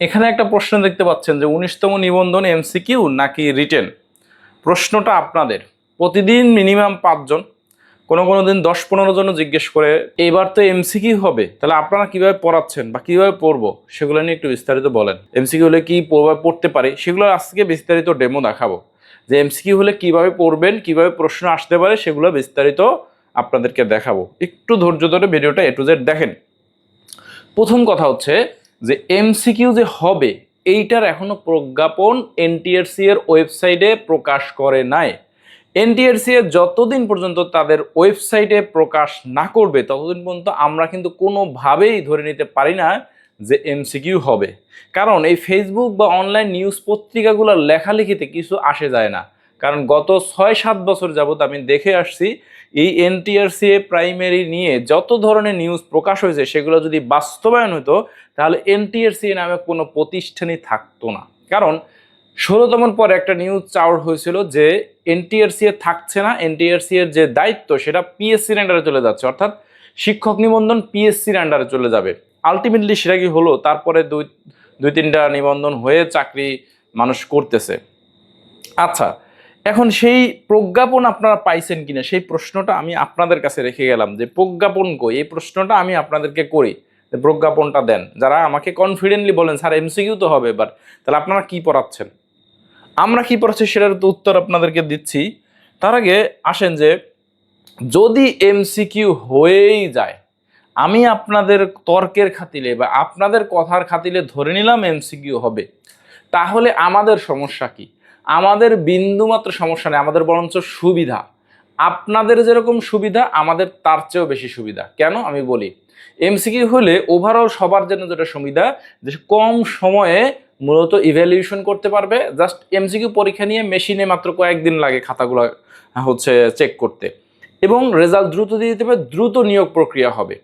এখানে একটা প্রশ্ন দেখতে পাচ্ছেন যে উনিশতম নিবন্ধন এমসিকিউ নাকি রিটেন? প্রশ্নটা আপনাদের। প্রতিদিন মিনিমাম পাঁচজন, কোনো কোনো দিন দশ পনেরো জন জিজ্ঞেস করে এবার তো এমসিকিউ হবে, তাহলে আপনারা কীভাবে পড়াচ্ছেন বা কীভাবে পড়ব? সেগুলো নিয়ে একটু বিস্তারিত বলেন। এমসিকিউ হলে কি পড়তে পারে? সেগুলো আজকে বিস্তারিত ডেমো দেখাবো। যে এমসিকিউ হলে কীভাবে পড়বেন, কীভাবে প্রশ্ন আসতে পারে, সেগুলো বিস্তারিত আপনাদেরকে দেখাবো। একটু ধৈর্য ধরে ভিডিওটা এ টু জেড দেখেন। প্রথম কথা হচ্ছে যে এমসিকিউ যে হবে, এইটার এখনও প্রজ্ঞাপন এনটিআরসি এর ওয়েবসাইটে প্রকাশ করে নাই। এনটিআরসি এর যতদিন পর্যন্ত তাদের ওয়েবসাইটে প্রকাশ না করবে, ততদিন পর্যন্ত আমরা কিন্তু কোনোভাবেই ধরে নিতে পারি না যে এমসিকিউ হবে। কারণ এই ফেসবুক বা অনলাইন নিউজ পত্রিকাগুলোর লেখালেখিতে কিছু আসে যায় না। কারণ গত ছয়, সাত বছর যাবত আমি দেখে আসছি, এই এনটিআরসিএ প্রাইমারি নিয়ে যত ধরনের নিউজ প্রকাশ হয়েছে, সেগুলো যদি বাস্তবায়ন হতো, তাহলে এনটিআরসিএ নামে কোনো প্রতিষ্ঠানই থাকতো না। কারণ ষোলোতমন পরে একটা নিউজ চাউর হয়েছিল যে এনটিআরসিএ থাকছে না এনটিআরসি এর যে দায়িত্ব, সেটা পিএসসির আন্ডারে চলে যাচ্ছে। অর্থাৎ শিক্ষক নিবন্ধন পিএসসির আন্ডারে চলে যাবে। আলটিমেটলি সেটা কি হলো? তারপরে দুই দুই, তিনটা নিবন্ধন হয়ে চাকরি মানুষ করতেছে। আচ্ছা এখন সেই প্রজ্ঞাপন আপনারা পাইছেন কিনা, সেই প্রশ্নটা আমি আপনাদের কাছে রেখে গেলাম যে প্রজ্ঞাপন কই? এই প্রশ্নটা আমি আপনাদেরকে করি প্রজ্ঞাপনটা দেন। যারা আমাকে কনফিডেন্টলি বলেন, স্যার এমসিকিউ তো হবে এবার তাহলে আপনারা কি পড়াচ্ছেন? আমরা কি পড়াচ্ছি সেটার তো উত্তর আপনাদেরকে দিচ্ছি। তার আগে আসেন যে যদি এমসিকিউ হয়েই যায়, আমি আপনাদের তর্কের খাতিলে বা আপনাদের কথার খাতিলে ধরে নিলাম এমসিকিউ হবে, তাহলে আমাদের সমস্যা কি? আমাদের বিন্দুমাত্র সমস্যা নেই, আমাদের বরঞ্চ সুবিধা। আপনাদের যেরকম সুবিধা, আমাদের তার চেয়েও বেশি সুবিধা। কেন? আমি বলি এমসিকিউ হলে ওভারঅল সবার জন্য যেটা সুবিধা, যে কম সময়ে মূলত ইভ্যালুয়েশন করতে পারবে। জাস্ট এমসিকিউ পরীক্ষা নিয়ে মেশিনে মাত্র কয়েকদিন লাগে খাতাগুলো, হচ্ছে চেক করতে। এবং রেজাল্ট দ্রুত দিয়ে দিতে দ্রুত নিয়োগ প্রক্রিয়া হবে।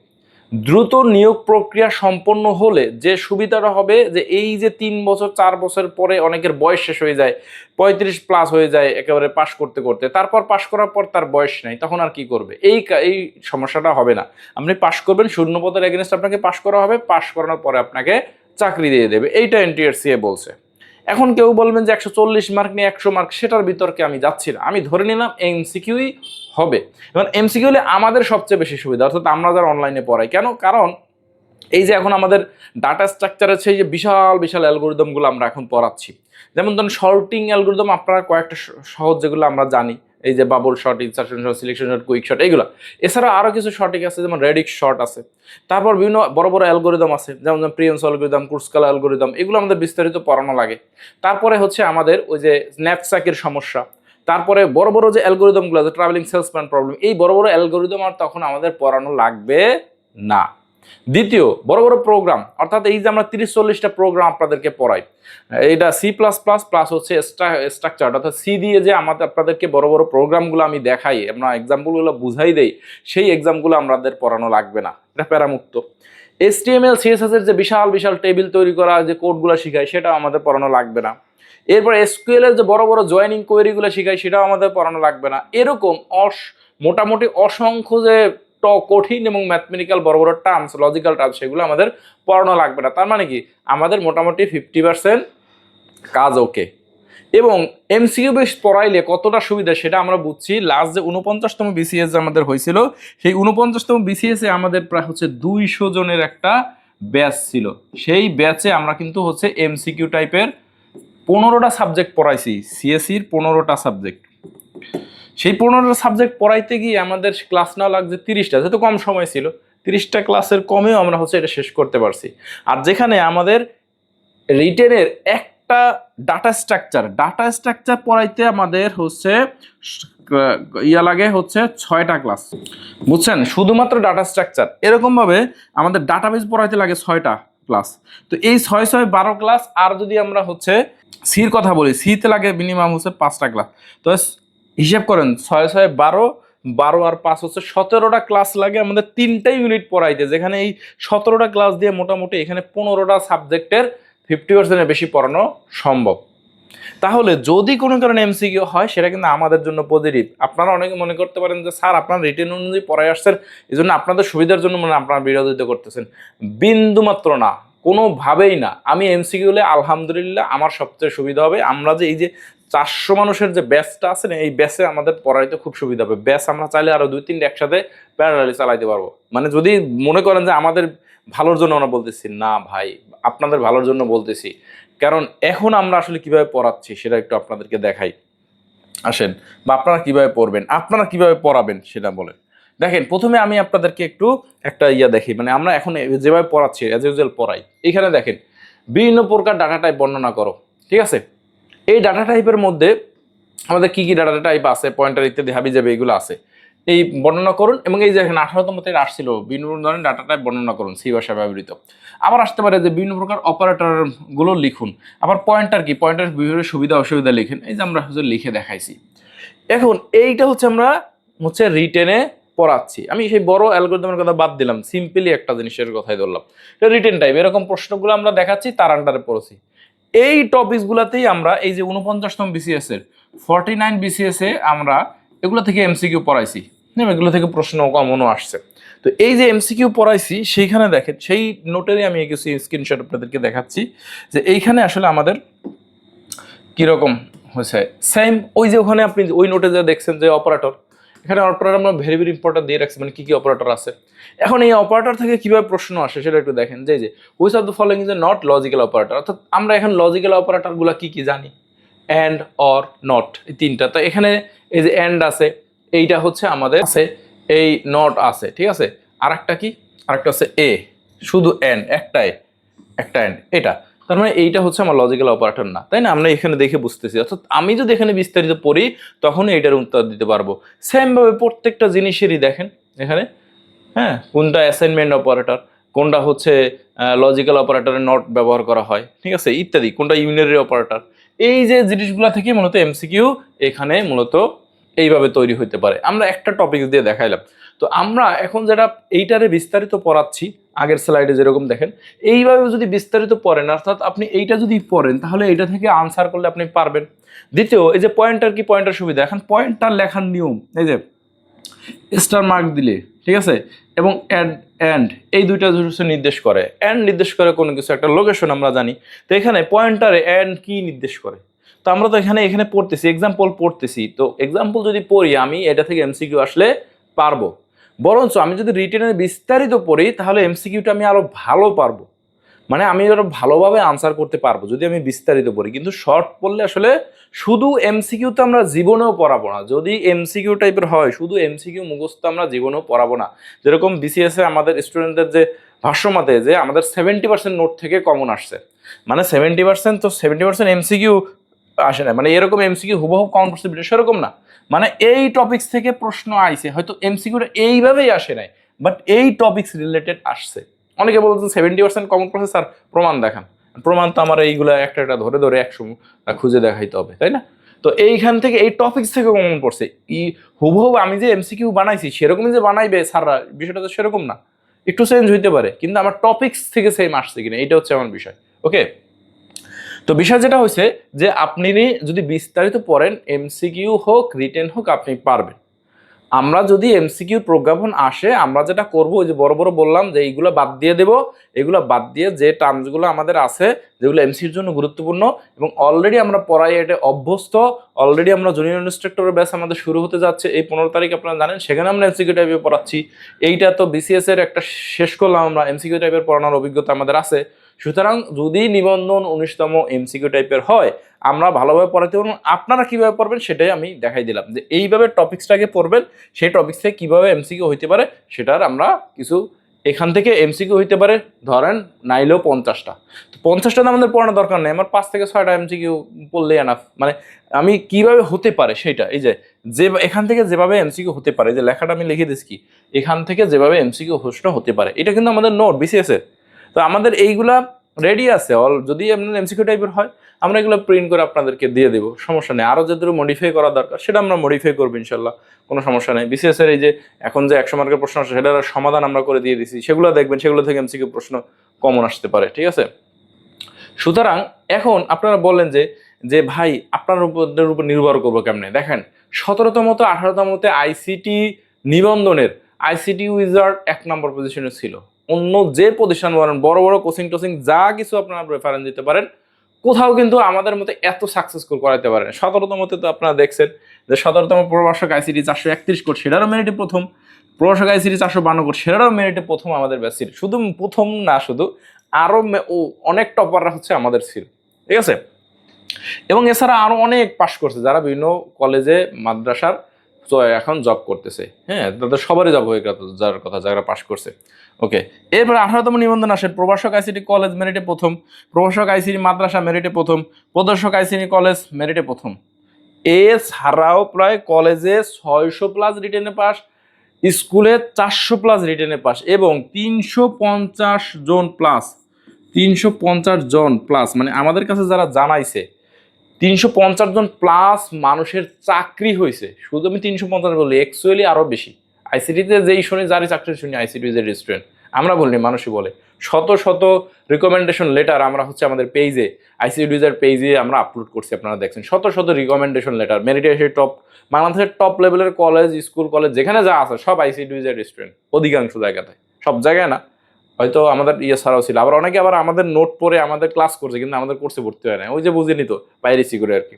দ্রুত নিয়োগ প্রক্রিয়া সম্পন্ন হলে যে সুবিধাটা হবে যে এই যে তিন বছর, চার বছর পরে অনেকের বয়স শেষ হয়ে যায়, পঁয়ত্রিশ প্লাস হয়ে যায় একেবারে পাশ করতে করতে। তারপর পাশ করার পর তার বয়স নেই, তখন আর কি করবে? এই এই সমস্যাটা হবে না। আপনি পাশ করবেন শূন্য পদের এগেনস্ট আপনাকে পাশ করা হবে পাশ করানোর পরে আপনাকে চাকরি দিয়ে দেবে। এইটা এনটিআরসিএ বলছে। এখন কেউ বলবেন যে একশো চল্লিশ মার্ক নিয়ে একশো মার্ক সেটার বিতর্কে আমি যাচ্ছি না। আমি ধরে নিলাম এমসিকিউই হবে। এবং এমসিকিউলে আমাদের সবচেয়ে বেশি সুবিধা, অর্থাৎ আমরা যারা অনলাইনে পড়াই। কেন? কারণ এই যে এখন আমাদের ডাটা স্ট্রাকচারের সেই যে বিশাল বিশাল অ্যালগোরিদমগুলো আমরা এখন পড়াচ্ছি। যেমন ধরুন শর্টিং অ্যালগোরিদম আপনারা কয়েকটা সহজ যেগুলো আমরা জানি। এই যে bubble shot insertion shot selection shot quick shot এইগুলো এছাড়া আরও কিছু শর্টিং আছে, যেমন রেডিক শট আছে। তারপর বিভিন্ন বড় বড় অ্যালগোরিদম আছে, যেমন প্রিয়েন্স অ্যালগোরিদম কুর্সকাল অ্যালগোরিদম এগুলো আমাদের বিস্তারিত পড়ানো লাগে। তারপরে হচ্ছে আমাদের ওই যে স্ন্যাপস্যাকের সমস্যা। তারপরে বড় বড় যে অ্যালগোরিদমগুলো আছে ট্রাভেলিং সেলসম্যান প্রবলেম এই বড় বড় অ্যালগোরিদম আর তখন আমাদের পড়ানো লাগবে না। দ্বিতীয়, বড় বড় প্রোগ্রাম অর্থাৎ এই যে আমরা তিরিশ চল্লিশটা প্রোগ্রাম আপনাদেরকে পড়াই, এটা সি প্লাস প্লাস প্লাস হচ্ছে স্ট্রাকচার অর্থাৎ সি দিয়ে যে আমাদের, আপনাদেরকে বড় বড় প্রোগ্রামগুলো আমি দেখাই, আমরা এক্সাম্পলগুলো বুঝাই দেই, সেই এক্সামগুলো আমাদের পড়ানো লাগবে না, এটা প্যারামুক্ত। এসটিএমএল সিএসএস এর যে বিশাল বিশাল টেবিল তৈরি করা, যে কোডগুলো শিখায় সেটা আমাদের পড়ানো লাগবে না। এরপর এসকিউএল এর যে বড় বড় জয়েনিং কোয়েরিগুলো শিখাই, সেটাও আমাদের পড়ানো লাগবে না। এরকম অস, মোটামুটি অসংখ্য যে কঠিন এবং ম্যাথমেটিক্যাল বড় বড় টার্মস লজিক্যাল টার্মস সেগুলো আমাদের পড়ানো লাগবে না। তার মানে কি? আমাদের মোটামুটি ফিফটি পার্সেন্ট কাজ ওকে এবং এমসিকিউ বেশ পড়াইলে কতটা সুবিধা সেটা আমরা বুঝছি। লাস্ট যে উনপঞ্চাশতম বিসিএস আমাদের হয়েছিল, সেই উনপঞ্চাশতম বিসিএস আমাদের প্রায় হচ্ছে দুইশো জনের একটা ব্যাচ ছিল। সেই ব্যাচে আমরা কিন্তু হচ্ছে এমসিকিউ টাইপের পনেরোটা সাবজেক্ট পড়াইছি সিএসসির পনেরোটা সাবজেক্ট সেই পনেরোটা সাবজেক্ট পড়াইতে গিয়ে আমাদের ক্লাস নেওয়া লাগছে তিরিশটা, যেহেতু কম সময় ছিল, তিরিশটা ক্লাসের কমেও আমরা হচ্ছে এটা শেষ করতে পারছি। আর যেখানে আমাদের রিটেনের একটা ডাটা স্ট্রাকচার ডাটা স্ট্রাকচার পড়াইতে আমাদের হচ্ছে ইয়া লাগে হচ্ছে ছয়টা ক্লাস বুঝছেন? শুধুমাত্র ডাটা স্ট্রাকচার এরকমভাবে আমাদের ডাটাবেস পড়াইতে লাগে ছয়টা ক্লাস তো এই ছয় ছয় বারো ক্লাস আর যদি আমরা হচ্ছে সির কথা বলি সিতে লাগে মিনিমাম হচ্ছে পাঁচটা ক্লাস তো হিসাব করেন, ছয় ছয় বারো বারো আর পাঁচ হচ্ছে সতেরোটা ক্লাস লাগে আমাদের তিনটা ইউনিট পড়াইতে যেখানে এই সতেরোটা ক্লাস দিয়ে মোটামুটি এখানে পনেরোটা সাবজেক্টের ফিফটি পার্সেন্টের বেশি পড়ানো সম্ভব। তাহলে যদি কোনো কারণে এমসিকিউ হয়, সেটা কিন্তু আমাদের জন্য পজিটিভ আপনারা অনেকে মনে করতে পারেন যে, স্যার, আপনার রিটেন অনুযায়ী পড়ায় আসছেন এই জন্য আপনাদের সুবিধার জন্য মনে আপনারা বিরোধিতা করতেছেন। বিন্দু মাত্র না, কোনোভাবেই না। আমি এমসিকিউ হলে আলহামদুলিল্লাহ আমার সবচেয়ে সুবিধা হবে। আমরা যে এই যে চারশো মানুষের যে ব্যাচটা আছে না, এই ব্যাচে আমাদের পড়াইতে খুব সুবিধা হবে। ব্যাচ আমরা চাইলে আরও দুই তিনটে একসাথে প্যারালালি চালাইতে পারব। মানে যদি মনে করেন যে আমাদের ভালোর জন্য আমরা বলতেছি, না ভাই, আপনাদের ভালোর জন্য বলতেছি। কারণ এখন আমরা আসলে কীভাবে পড়াচ্ছি সেটা একটু আপনাদেরকে দেখাই। আসেন, বা আপনারা কীভাবে পড়বেন, আপনারা কীভাবে পড়াবেন সেটা বলেন। দেখেন, প্রথমে আমি আপনাদেরকে একটু একটা ইয়া দেখি। মানে আমরা এখন যেভাবে পড়াচ্ছি অ্যাজ ইউজুয়াল পড়াই। এখানে দেখেন, বিভিন্ন প্রকার ডাটা টাইপ বর্ণনা করো। ঠিক আছে? এই ডাটা টাইপের মধ্যে আমাদের কি কি ডাটা টাইপ আছে পয়েন্টার ইত্যাদি, হাবি যাবে এগুলো আছে। এই বর্ণনা করুন এবং এই যে এখানে আঠারোতম থেকে আসছিল, বিভিন্ন ধরনের ডাটা টাইপ বর্ণনা করুন সি ভাষায় ব্যবহৃত। আবার আসতে পারে যে বিভিন্ন প্রকার অপারেটরগুলো লিখুন। আবার পয়েন্টার কি? পয়েন্টার বিভিন্ন সুবিধা, অসুবিধা লিখেন। এই যে আমরা হচ্ছে লিখে দেখাইছি। এখন এইটা হচ্ছে আমরা হচ্ছে রিটেনে পড়াচ্ছি। আমি সেই বড় অ্যালগোরিদমের কথা বাদ দিলাম সিম্পলি একটা জিনিসের কথাই ধরলাম। রিটেন টাইপ এরকম প্রশ্নগুলো আমরা দেখাচ্ছি, তার আন্ডারে পড়েছি। এই টপিকসগুলোতেই আমরা এই যে উনপঞ্চাশতম বিসিএস এর ফর্টি নাইন বিসিএস এ আমরা এগুলো থেকে এমসিকিউ পড়াইছি। হ্যাঁ, এগুলো থেকে প্রশ্ন কমনও আসছে। তো এই যে এমসিকিউ পড়াইছি সেইখানে দেখেন সেই নোটেরই আমি কিছু স্ক্রিনশট আপনাদেরকে দেখাচ্ছি যে এইখানে আসলে আমাদের কীরকম হয়েছে। সেম ওই যে ওখানে আপনি ওই নোটে যে দেখছেন যে অপারেটর এখানে অপারেটর আমরা ভেরি ভেরি ইম্পর্টেন্ট দিয়ে রাখছি মানে কি কি অপারেটর আছে? এখন এই অপারেটর থেকে কীভাবে প্রশ্ন আসে সেটা একটু দেখেন। যে যে which of the following is a not logical operator অর্থাৎ আমরা এখন লজিক্যাল অপারেটরগুলো কি কি জানি? অ্যান্ড অর নট এই তিনটা। তো এখানে এই যে অ্যান্ড আছে, এইটা হচ্ছে আমাদের আছে, এই নট আছে, ঠিক আছে? আর একটা কি? আরেকটা হচ্ছে এ শুধু অ্যান্ড একটাই, একটা অ্যান্ড এটা। তার মানে এইটা হচ্ছে আমার লজিক্যাল অপারেটর না, তাই না? আমরা এখানে দেখে বুঝতেছি। অর্থাৎ আমি যদি এখানে বিস্তারিত পড়ি তখন এইটার উত্তর দিতে পারব। সেমভাবে প্রত্যেকটা জিনিসেরই দেখেন এখানে হ্যাঁ? কোনটা অ্যাসাইনমেন্ট অপারেটর কোনটা হচ্ছে লজিক্যাল অপারেটরে নট ব্যবহার করা হয়, ঠিক আছে? ইত্যাদি, কোনটা ইউনারি অপারেটর এই যে জিনিসগুলো থেকে মূলত এমসিকিউ এখানে মূলত এইভাবে তৈরি হতে পারে। আমরা একটা টপিক দিয়ে দেখাইলাম। তো আমরা এখন যেটা এইটারে বিস্তারিত পড়াচ্ছি, আগের স্লাইডে যেরকম দেখেন এইভাবে যদি বিস্তারিত পড়েন, অর্থাৎ আপনি এইটা যদি পড়েন, তাহলে এইটা থেকে আনসার করলে আপনি পারবেন। দ্বিতীয়, এই যে পয়েন্টার কি পয়েন্টার সুবিধা? এখন পয়েন্টার লেখার নিয়ম, এই যে স্টার মার্ক দিলে, ঠিক আছে? এবং অ্যান্ড অ্যান্ড এই দুইটা হচ্ছে নির্দেশ করে। অ্যান্ড নির্দেশ করে কোনো কিছু, একটা লোকেশন আমরা জানি। তো এখানে পয়েন্টারে অ্যান্ড কি নির্দেশ করে? তো আমরা তো এখানে এখানে পড়তেছি এক্সাম্পল পড়তেছি। তো এক্সাম্পল যদি পড়ি, আমি এটা থেকে এমসিকিউ আসলে পারব। বরঞ্চ আমি যদি রিটেনে বিস্তারিত পড়ি, তাহলে এমসিকিউটা আমি আরও ভালো পারব। মানে আমি আরও ভালোভাবে আনসার করতে পারব, যদি আমি বিস্তারিত পড়ি। কিন্তু শর্ট পড়লে আসলে শুধু এমসিকিউ তো আমরা জীবনেও পড়াবো না। যদি এমসিকিউ টাইপের হয়, শুধু এমসিকিউ মুখস্থ আমরা জীবনেও পড়াবো না। যেরকম বিসিএস আমাদের স্টুডেন্টদের যে ভাষ্যমতে যে আমাদের সেভেন্টি পার্সেন্ট নোট থেকে কমন আসছে। মানে সেভেন্টি পার্সেন্ট তো সেভেন্টি পার্সেন্ট এমসিকিউ আসে না। মানে এরকম এমসিকিউ হুবহু কমন পড়ছে সেরকম না। মানে এই টপিক্স থেকে প্রশ্ন আইছে, হয়তো এমসিকিউটা এইভাবেই আসে নাই বাট এই টপিক্স রিলেটেড আসছে। অনেকে বলছেন সেভেন্টি পার্সেন্ট কমন পড়ছে স্যার প্রমাণ দেখান। প্রমাণ তো আমার এইগুলো একটা একটা ধরে ধরে একশো খুঁজে দেখাইতে হবে, তাই না? তো এইখান থেকে এই টপিক্স থেকে কমন পড়ছে। ই হুবহু আমি যে এমসিকিউ বানাইছি, সেরকমই যে বানাইবে স্যাররা বিষয়টা তো সেরকম না। একটু চেঞ্জ হইতে পারে, কিন্তু আমার টপিক্স থেকে সেম আসছে কিনা এটা হচ্ছে আমার বিষয় ওকে তো বিষয় যেটা হয়েছে যে আপনি যদি বিস্তারিত পড়েন এমসিকিউ হোক রিটেন হোক, আপনি পারবেন। আমরা যদি এমসিকিউ প্রজ্ঞাপন আসে, আমরা যেটা করব, ওই যে বড় বড় বললাম যে এইগুলো বাদ দিয়ে দেব। এগুলো বাদ দিয়ে যে টার্মসগুলো আমাদের আছে, যেগুলো এমসির জন্য গুরুত্বপূর্ণ এবং অলরেডি আমরা পড়াই এটা অভ্যস্ত অলরেডি আমরা জুনিয়র ইনস্ট্রাক্টরের ব্যাস আমাদের শুরু হতে যাচ্ছে, এই পনেরো তারিখ আপনারা জানেন, সেখানে আমরা এমসিকিউ টাইপে পড়াচ্ছি। এইটা তো বিসিএস এর একটা শেষ করলাম আমরা এমসিকিউ টাইপের পড়ানোর অভিজ্ঞতা আমাদের আছে। সুতরাং যদি নিবন্ধন উনিশতম এমসিকিউ টাইপের হয়, আমরা ভালোভাবে পড়াতে পারব। আপনারা কীভাবে পড়বেন সেটাই আমি দেখাই দিলাম। যে এইভাবে টপিক্সটাকে পড়বেন, সেই টপিক্স থেকে কীভাবে এমসিকিউ হইতে পারে, সেটার আমরা কিছু এখান থেকে এমসিকিউ হইতে পারে, ধরেন নাইলেও পঞ্চাশটা। তো পঞ্চাশটা আমাদের পড়ানোর দরকার নেই। আমার পাঁচ থেকে ছয়টা এমসিকিউ পড়লেই এনাফ মানে আমি কীভাবে হতে পারে সেটা, এই যে যে এখান থেকে যেভাবে এমসিকিউ হতে পারে যে লেখাটা আমি লিখে দিচ্ছি এখান থেকে যেভাবে এমসিকিউ প্রশ্ন হতে পারে, এটা কিন্তু আমাদের নোট বিসিএস এর তো আমাদের এইগুলা রেডি আছে অল যদি আপনার এমসিকিউ টাইপের হয়, আমরা এগুলো প্রিন্ট করে আপনাদেরকে দিয়ে দেবো, সমস্যা নেই। আরও যাদের মডিফাই করা দরকার, সেটা আমরা মডিফাই করব ইনশাল্লাহ, কোনো সমস্যা নেই। বিসিএস এর এই যে এখন যে একশো মার্কের প্রশ্ন আসে, সেটার সমাধান আমরা করে দিয়ে দিছি। সেগুলো দেখবেন, সেগুলো থেকে এমসিকিউ প্রশ্ন কমন আসতে পারে, ঠিক আছে? সুতরাং এখন আপনারা বললেন যে যে ভাই, আপনার উপর উপর নির্ভর করব কেমনে? দেখেন, সতেরোতম তো আঠারোতমতে আইসিটি নিবন্ধনের আইসিটি উইজার্ড এক নম্বর পজিশনে ছিল। অন্য যে প্রতিষ্ঠান বলেন, বড় বড় কোচিং টোচিং, যা কিছু আপনারা রেফারেন্স দিতে পারেন, কোথাও কিন্তু আমাদের মতো এত সাকসেসফুল করাতে পারেন সতেরোতমতে তো আপনারা দেখছেন যে সতেরোতম প্রবাসক আইসিটি চারশো একত্রিশ কোট, সেটারও মেরিটে প্রথম। প্রবাসক আইসিটি চারশো বান্ন কোট, সেটারও মেরিটে প্রথম আমাদের ব্যাসির শুধু প্রথম না, শুধু আরও অনেক টপাররা হচ্ছে আমাদের ছিল ঠিক আছে? এবং এছাড়া আরও অনেক পাশ করছে, যারা বিভিন্ন কলেজে মাদ্রাসার তো এখন জব করতেছে। হ্যাঁ তাদের সবারই জব হয়ে গেছে যার কথা, যারা পাশ করছে। ওকে এরপরে আঠারোতম নিবন্ধন আসে। প্রভাষক আইসিটি কলেজ মেরিটে প্রথম, প্রভাষক আইসিটি মাদ্রাসা মেরিটে প্রথম, প্রদর্শক আইসিটি কলেজ মেরিটে প্রথম। এছাড়াও প্রায় কলেজে ছয়শো প্লাস রিটেনে পাস স্কুলে চারশো প্লাস রিটেনে পাস এবং তিনশো পঞ্চাশ জন প্লাস তিনশো পঞ্চাশ জন প্লাস মানে আমাদের কাছে যারা জানাইছে তিনশো পঞ্চাশ জন প্লাস মানুষের চাকরি হয়েছে। শুধু আমি তিনশো পঞ্চাশ বলি অ্যাকচুয়ালি আরও বেশি। আইসিটিতে যেই শুনি, যারই চাকরি শুনি আইসিটি যে রেস্টুরেন্ট আমরা বলিনি মানুষই বলে। শত শত রিকমেন্ডেশন লেটার আমরা হচ্ছে আমাদের পেজে আইসিডিউজের পেজে আমরা আপলোড করছি, আপনারা দেখছেন। শত শত রিকমেন্ডেশন লেটার মেরিটে টপ বাংলাদেশের টপ লেভেলের কলেজ স্কুল কলেজ যেখানে যা আছে, সব আইসিডিউজের রেস্টুরেন্ট অধিকাংশ জায়গাতে। সব জায়গায় না। হয়তো আমাদের ইয়ে ছাড়াও ছিল। আবার অনেকে আবার আমাদের নোট পড়ে আমাদের ক্লাস করছে, কিন্তু আমাদের কোর্সে ভর্তি হয় না ওই যে বুঝিনি তো পাইরেসি করে আর কি।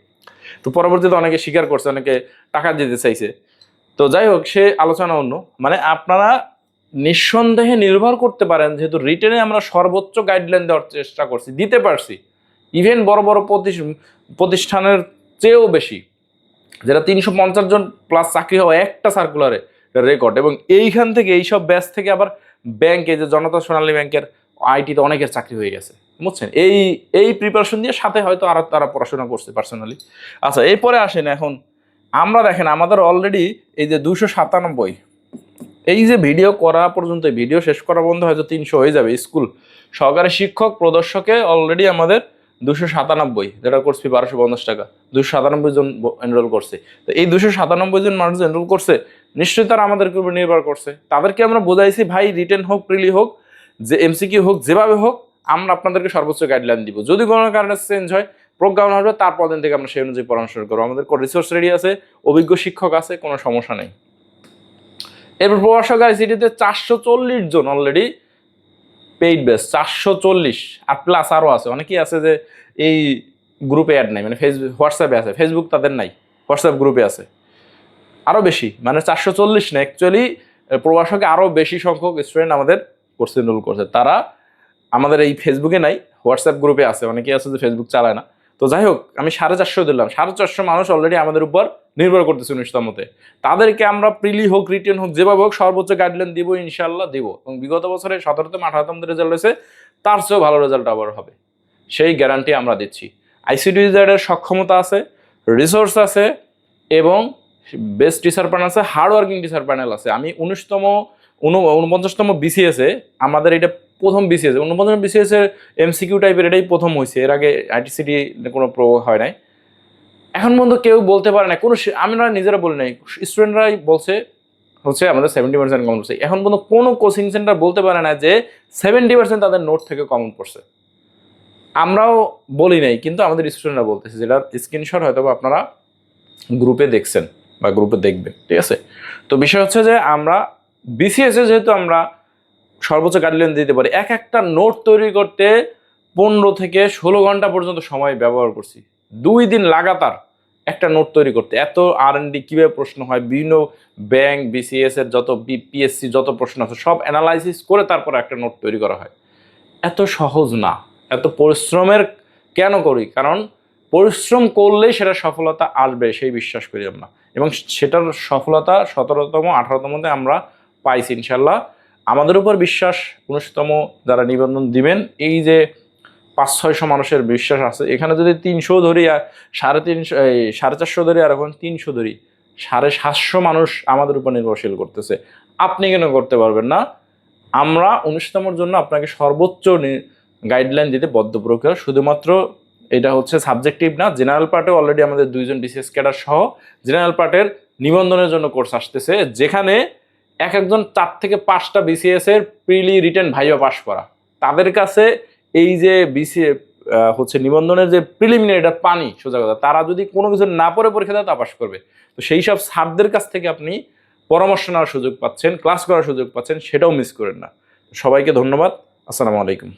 তো পরবর্তীতে অনেকে স্বীকার করছে, অনেকে টাকা দিতে চাইছে। তো যাই হোক, সে আলোচনা অন্য। মানে আপনারা নিঃসন্দেহে নির্ভর করতে পারেন, যেহেতু রিটেনে আমরা সর্বোচ্চ গাইডলাইন দেওয়ার চেষ্টা করছি, দিতে পারছি। ইভেন বড় বড় প্রতিষ- প্রতিষ্ঠানের চেয়েও বেশি। যেটা তিনশো পঞ্চাশ জন প্লাস চাকরি হওয়া একটা সার্কুলারে রেকর্ড এবং এইখান থেকে, এইসব ব্যাচ থেকে আবার ব্যাংকে যে জনতা সোনালী ব্যাংকের আইটিতে অনেকের চাকরি হয়ে গেছে। বুঝছেন? এই এই প্রিপারেশন দিয়ে সাথে হয়তো আরও তারা পড়াশোনা করছে পার্সোনালি আচ্ছা এরপরে আসেন এখন। আমরা দেখেন, আমাদের অলরেডি এই যে দুশো সাতানব্বই, এই যে ভিডিও করা পর্যন্ত ভিডিও শেষ করা বন্ধ হয়তো তিনশো হয়ে যাবে স্কুল সহকারী শিক্ষক, প্রদর্শকে অলরেডি আমাদের দুশো সাতানব্বই, যেটা কোর্স ফি বারোশো পঞ্চাশ টাকা। দুশো সাতানব্বই জন এনরোল করছে। তো এই দুশো সাতানব্বই জন মানুষ এনরোল করছে নিশ্চয়ই তারা আমাদের উপর নির্ভর করছে। তাদেরকে আমরা বোঝাইছি, ভাই রিটেন হোক প্রিলি হোক, যে এমসিকিউ হোক, যেভাবে হোক, আমরা আপনাদেরকে সর্বোচ্চ গাইডলাইন দিব। যদি কোনো কারণে চেঞ্জ হয় প্রজ্ঞাপন হবে তারপর দিন থেকে আমরা সেই অনুযায়ী পরামর্শ করব। আমাদের রিসোর্স রেডি আছে, অভিজ্ঞ শিক্ষক আছে, কোনো সমস্যা নেই। এরপর প্রভাষক আইসিটিতে চারশো চল্লিশ জন অলরেডি পেইড বেস চারশো চল্লিশ। আর প্লাস আরও আছে। অনেকেই আছে যে এই গ্রুপে অ্যাড নাই মানে ফেসবুক হোয়াটসঅ্যাপে আছে ফেসবুক তাদের নাই হোয়াটসঅ্যাপ গ্রুপে আছে। আরও বেশি মানে চারশো চল্লিশ না অ্যাকচুয়ালি প্রবাসকে আরও বেশি সংখ্যক স্টুডেন্ট আমাদের কোর্সে এনরোল করছে। তারা আমাদের এই ফেসবুকে নাই হোয়াটসঅ্যাপ গ্রুপে আছে, অনেকেই আছে যে ফেসবুক চালায় না। তো যাই হোক, আমি সাড়ে চারশো দিলাম। সাড়ে চারশো মানুষ অলরেডি আমাদের উপর নির্ভর করতেছে উনিশতমতে তাদেরকে আমরা প্রিলি হোক রিটেন হোক, যেভাবে হোক, সর্বোচ্চ গাইডলাইন দিব ইনশাল্লাহ দিব। এবং বিগত বছরে সতেরোতম, আঠারোতম রেজাল্ট হয়েছে, তার চেয়েও ভালো রেজাল্ট আবার হবে। সেই গ্যারান্টি আমরা দিচ্ছি। আইসিডিজারের সক্ষমতা আছে রিসোর্স আছে, এবং বেস্ট টিচার প্যানেল আছে হার্ড ওয়ার্কিং টিচার প্যানেল আছে। আমি উনিশতম উনপঞ্চাশতম বিসিএসে আমাদের এটা প্রথম বিসিএস উনপঞ্চাশ বিসিএস এর এমসিকিউ টাইপের এটাই প্রথম হয়েছে এর আগে আইটিসিটি কোনো প্রো হয় নাই। এখন পর্যন্ত কেউ বলতে পারে না, কোনো আমরা নিজেরা বলি নাই। স্টুডেন্টরাই বলছে, হচ্ছে আমাদের সেভেন্টি পার্সেন্ট কমন পড়ছে এখন পর্যন্ত কোনো কোচিং সেন্টার বলতে পারে না যে সেভেন্টি পার্সেন্ট তাদের নোট থেকে কমন পড়ছে। আমরাও বলি নাই, কিন্তু আমাদের স্টুডেন্টরা বলতেছে। যেটা স্ক্রিনশট হয়তো আপনারা গ্রুপে দেখছেন। বা গ্রুপে দেখবেন ঠিক আছে? তো বিষয় হচ্ছে যে আমরা বিসিএস যেহেতু আমরা সর্বোচ্চ গাইডলাইন দিতে পারি, এক একটা নোট তৈরি করতে পনেরো থেকে ষোলো ঘণ্টা পর্যন্ত সময় ব্যবহার করছি। দুই দিন লাগাতার একটা নোট তৈরি করতে। এত আর এন ডি কীভাবে প্রশ্ন হয়, বিভিন্ন ব্যাংক বিসিএস এর যত বিপিএসসি যত প্রশ্ন আছে, সব অ্যানালাইসিস করে তারপর একটা নোট তৈরি করা হয়। এত সহজ না। এত পরিশ্রমের কেন করি? কারণ পরিশ্রম করলে সেটা সফলতা আসবে, সেই বিশ্বাস করি আমরা। এবং সেটার সফলতা সতেরোতম, আঠারোতম আঠারোতমতে আমরা পাইছি ইনশাল্লাহ। আমাদের উপর বিশ্বাস উনিশতম যারা নিবন্ধন দিবেন, এই যে পাঁচ ছয়শো মানুষের বিশ্বাস আছে, এখানে যদি তিনশো ধরি আর সাড়ে তিনশো, এই সাড়ে চারশো ধরি আর এখন তিনশো ধরি, সাড়ে সাতশো মানুষ আমাদের উপর নির্ভরশীল করতেছে। আপনি কেন করতে পারবেন না? আমরা উনিশতমর জন্য আপনাকে সর্বোচ্চ গাইডলাইন দিতে বদ্ধপ্রক্রিয়া শুধুমাত্র এটা হচ্ছে সাবজেক্টিভ না জেনারেল পার্টে অলরেডি আমাদের দুইজন বিসিএস ক্যাডার সহ জেনারেল পার্টের নিবন্ধনের জন্য কোর্স আসতেছে, যেখানে এক একজন চার থেকে পাঁচটা বিসিএস এর প্রিলি রিটেন ভাইবা পাস করা। তাদের কাছে এই যে বিসিএ হচ্ছে নিবন্ধনের যে প্রিলিমিনারি এটা পানি, সোজা কথা। তারা যদি কোনো কিছু না পড়ে পরীক্ষা দেয়, তা পাস করবে। তো সেই সব স্যারদের কাছ থেকে আপনি পরামর্শ নেওয়ার সুযোগ পাচ্ছেন ক্লাস করার সুযোগ পাচ্ছেন, সেটাও মিস করেন না। সবাইকে ধন্যবাদ। আসসালামু আলাইকুম।